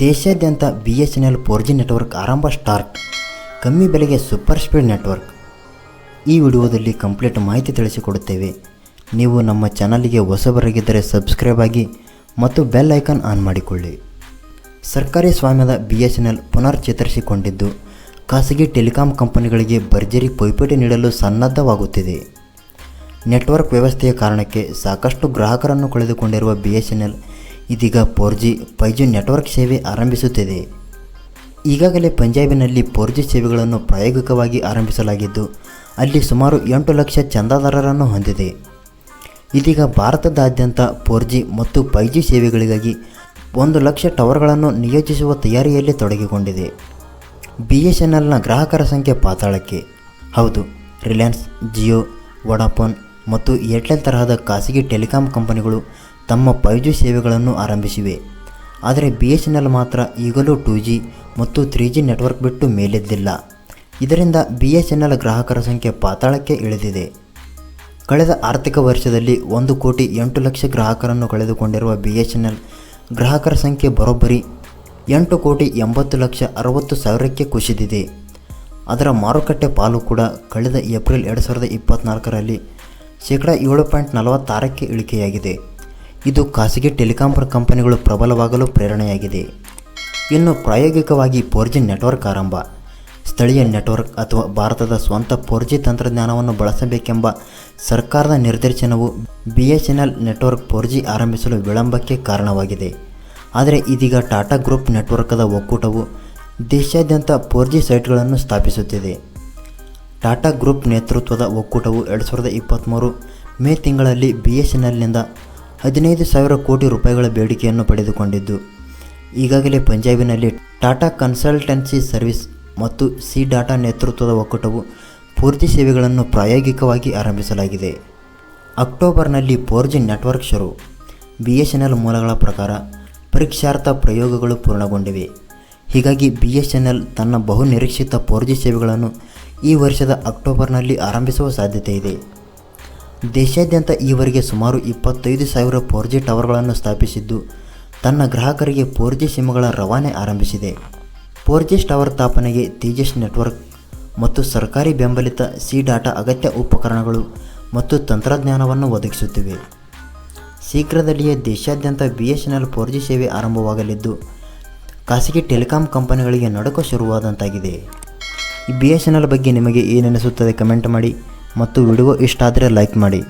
ದೇಶಾದ್ಯಂತ B S N L four G network ಆರಂಭ start ಕಮ್ಮಿ ಬೆಲೆಗೆ ಸೂಪರ್ ಸ್ಪೀಡ್ ನೆಟ್ವರ್ಕ್ ಈ ವಿಡಿಯೋದಲ್ಲಿ ಕಂಪ್ಲೀಟ್ ಮಾಹಿತಿ ತಿಳಿಸಿಕೊಡುತ್ತೇವೆ. ನೀವು ನಮ್ಮ ಚಾನಲಿಗೆ ಹೊಸಬರಾಗಿದ್ದರೆ ಸಬ್ಸ್ಕ್ರೈಬ್ ಆಗಿ ಮತ್ತು ಬೆಲ್ ಐಕಾನ್ ಆನ್ ಮಾಡಿಕೊಳ್ಳಿ. ಸರ್ಕಾರಿ ಸ್ವಾಮ್ಯದ ಬಿ ಎಸ್ ಎನ್ ಎಲ್ ಪುನರ್ಚೇತರಿಸಿಕೊಂಡಿದ್ದು ಖಾಸಗಿ ಟೆಲಿಕಾಂ ಕಂಪನಿಗಳಿಗೆ ಭರ್ಜರಿ ಪೈಪೋಟಿ ನೀಡಲು ಸನ್ನದ್ಧವಾಗುತ್ತಿದೆ. ನೆಟ್ವರ್ಕ್ ವ್ಯವಸ್ಥೆಯ ಕಾರಣಕ್ಕೆ ಸಾಕಷ್ಟು ಗ್ರಾಹಕರನ್ನು ಕಳೆದುಕೊಂಡಿರುವ ಬಿ ಎಸ್ ಎನ್ ಎಲ್ ಇದೀಗ four G five G network ಸೇವೆ ಆರಂಭಿಸುತ್ತಿದೆ. ಈಗಾಗಲೇ ಪಂಜಾಬಿನಲ್ಲಿ ಫೋರ್ ಜಿ ಸೇವೆಗಳನ್ನು ಪ್ರಾಯೋಗಿಕವಾಗಿ ಆರಂಭಿಸಲಾಗಿದ್ದು, ಅಲ್ಲಿ ಸುಮಾರು ಎಂಟು ಲಕ್ಷ ಚಂದಾದಾರರನ್ನು ಹೊಂದಿದೆ. ಇದೀಗ ಭಾರತದಾದ್ಯಂತ ಫೋರ್ ಜಿ ಮತ್ತು ಫೈ ಜಿ ಸೇವೆಗಳಿಗಾಗಿ ಒಂದು ಲಕ್ಷ ಟವರ್ಗಳನ್ನು ನಿಯೋಜಿಸುವ ತಯಾರಿಯಲ್ಲಿ ತೊಡಗಿಕೊಂಡಿದೆ. ಬಿ ಎಸ್ ಎನ್ ಎಲ್ನ ಗ್ರಾಹಕರ ಸಂಖ್ಯೆ ಪಾತಾಳಕ್ಕೆ. ಹೌದು, ರಿಲಯನ್ಸ್, ಜಿಯೋ, ವಡಾಫೋನ್ ಮತ್ತು ಏರ್ಟೆಲ್ ತರಹದ ಖಾಸಗಿ ಟೆಲಿಕಾಂ ಕಂಪನಿಗಳು ತಮ್ಮ ಫೈವ್ ಜಿ ಸೇವೆಗಳನ್ನು ಆರಂಭಿಸಿವೆ. ಆದರೆ ಬಿ ಎಸ್ ಎನ್ ಎಲ್ ಮಾತ್ರ ಈಗಲೂ ಟೂ ಜಿ ಮತ್ತು ತ್ರೀ ಜಿ ನೆಟ್ವರ್ಕ್ ಬಿಟ್ಟು ಮೇಲೆದ್ದಿಲ್ಲ. ಇದರಿಂದ ಬಿ ಎಸ್ ಎನ್ ಎಲ್ ಗ್ರಾಹಕರ ಸಂಖ್ಯೆ ಪಾತಾಳಕ್ಕೆ ಇಳಿದಿದೆ. ಕಳೆದ ಆರ್ಥಿಕ ವರ್ಷದಲ್ಲಿ ಒಂದು ಕೋಟಿ ಎಂಟು ಲಕ್ಷ ಗ್ರಾಹಕರನ್ನು ಕಳೆದುಕೊಂಡಿರುವ ಬಿ ಎಸ್ ಎನ್ ಎಲ್ ಗ್ರಾಹಕರ ಸಂಖ್ಯೆ ಬರೋಬ್ಬರಿ ಎಂಟು ಕೋಟಿ ಎಂಬತ್ತು ಲಕ್ಷ ಅರವತ್ತು ಸಾವಿರಕ್ಕೆ ಕುಸಿದಿದೆ. ಅದರ ಮಾರುಕಟ್ಟೆ ಪಾಲು ಕೂಡ ಕಳೆದ ಏಪ್ರಿಲ್ ಎರಡು ಸಾವಿರದ ಇಪ್ಪತ್ತ್ನಾಲ್ಕರಲ್ಲಿ ಶೇಕಡ ಏಳು ಪಾಯಿಂಟ್ ನಲವತ್ತಾರಕ್ಕೆ ಇಳಿಕೆಯಾಗಿದೆ. ಇದು ಖಾಸಗಿ ಟೆಲಿಕಾಂ ಕಂಪನಿಗಳು ಪ್ರಬಲವಾಗಲು ಪ್ರೇರಣೆಯಾಗಿದೆ. ಇನ್ನು ಪ್ರಾಯೋಗಿಕವಾಗಿ ಫೋರ್ ಜಿ ನೆಟ್ವರ್ಕ್ ಆರಂಭ. ಸ್ಥಳೀಯ ನೆಟ್ವರ್ಕ್ ಅಥವಾ ಭಾರತದ ಸ್ವಂತ ಫೋರ್ ಜಿ ತಂತ್ರಜ್ಞಾನವನ್ನು ಬಳಸಬೇಕೆಂಬ ಸರ್ಕಾರದ ನಿರ್ದೇಶನವು B S N L network four G ಆರಂಭಿಸಲು ವಿಳಂಬಕ್ಕೆ ಕಾರಣವಾಗಿದೆ. ಆದರೆ ಇದೀಗ ಟಾಟಾ ಗ್ರೂಪ್ ನೆಟ್ವರ್ಕದ ಒಕ್ಕೂಟವು ದೇಶಾದ್ಯಂತ ಫೋರ್ ಜಿ ಸೈಟ್ಗಳನ್ನು ಸ್ಥಾಪಿಸುತ್ತಿದೆ. ಟಾಟಾ ಗ್ರೂಪ್ ನೇತೃತ್ವದ ಒಕ್ಕೂಟವು ಎರಡು ಸಾವಿರದ ಇಪ್ಪತ್ತ್ಮೂರು ಮೇ ತಿಂಗಳಲ್ಲಿ ಬಿ ಎಸ್ ಎನ್ ಎಲ್ನಿಂದ ಹದಿನೈದು ಸಾವಿರ ಕೋಟಿ ರೂಪಾಯಿಗಳ ಬೇಡಿಕೆಯನ್ನು ಪಡೆದುಕೊಂಡಿದ್ದು, ಈಗಾಗಲೇ ಪಂಜಾಬಿನಲ್ಲಿ ಟಾಟಾ ಕನ್ಸಲ್ಟೆನ್ಸಿ ಸರ್ವಿಸ್ ಮತ್ತು ಸಿ ಡಾಟಾ ನೇತೃತ್ವದ ಒಕ್ಕೂಟವು ಪೂರ್ತಿ ಸೇವೆಗಳನ್ನು ಪ್ರಾಯೋಗಿಕವಾಗಿ ಆರಂಭಿಸಲಾಗಿದೆ. ಅಕ್ಟೋಬರ್ನಲ್ಲಿ ಫೋರ್ ಜಿ ನೆಟ್ವರ್ಕ್ ಶುರು. ಬಿ ಎಸ್ ಎನ್ ಎಲ್ ಮೂಲಗಳ ಪ್ರಕಾರ ಪರೀಕ್ಷಾರ್ಥ ಪ್ರಯೋಗಗಳು ಪೂರ್ಣಗೊಂಡಿವೆ. ಹೀಗಾಗಿ ಬಿ ಎಸ್ ಎನ್ ಎಲ್ ತನ್ನ ಬಹುನಿರೀಕ್ಷಿತ ಫೋರ್ ಜಿ ಸೇವೆಗಳನ್ನು ಈ ವರ್ಷದ ಅಕ್ಟೋಬರ್ನಲ್ಲಿ ಆರಂಭಿಸುವ ಸಾಧ್ಯತೆ ಇದೆ ದೇಶಾದ್ಯಂತ ಈವರೆಗೆ ಸುಮಾರು ಇಪ್ಪತ್ತೈದು ಸಾವಿರ ಫೋರ್ ಜಿ ಟವರ್ಗಳನ್ನು ಸ್ಥಾಪಿಸಿದ್ದು, ತನ್ನ ಗ್ರಾಹಕರಿಗೆ ಫೋರ್ ಜಿ ಸಿಮ್ಗಳ ರವಾನೆ ಆರಂಭಿಸಿದೆ. ಫೋರ್ ಜಿ ಟವರ್ ಸ್ಥಾಪನೆಗೆ ತೇಜಸ್ ನೆಟ್ವರ್ಕ್ ಮತ್ತು ಸರ್ಕಾರಿ ಬೆಂಬಲಿತ ಸಿ ಡಾಟಾ ಅಗತ್ಯ ಉಪಕರಣಗಳು ಮತ್ತು ತಂತ್ರಜ್ಞಾನವನ್ನು ಒದಗಿಸುತ್ತಿವೆ. ಶೀಘ್ರದಲ್ಲಿಯೇ ದೇಶಾದ್ಯಂತ B S N L four G ಸೇವೆ ಆರಂಭವಾಗಲಿದ್ದು, ಖಾಸಗಿ ಟೆಲಿಕಾಂ ಕಂಪನಿಗಳಿಗೆ ನಡುಕ ಶುರುವಾದಂತಾಗಿದೆ. ಈ ಬಿ ಎಸ್ ಎನ್ ಎಲ್ ಬಗ್ಗೆ ನಿಮಗೆ ಏನೆನಿಸುತ್ತದೆ ಕಮೆಂಟ್ ಮಾಡಿ. ಮತ್ತು ವಿಡಿಯೋ ಇಷ್ಟ ಆದರೆ ಲೈಕ್ ಮಾಡಿ.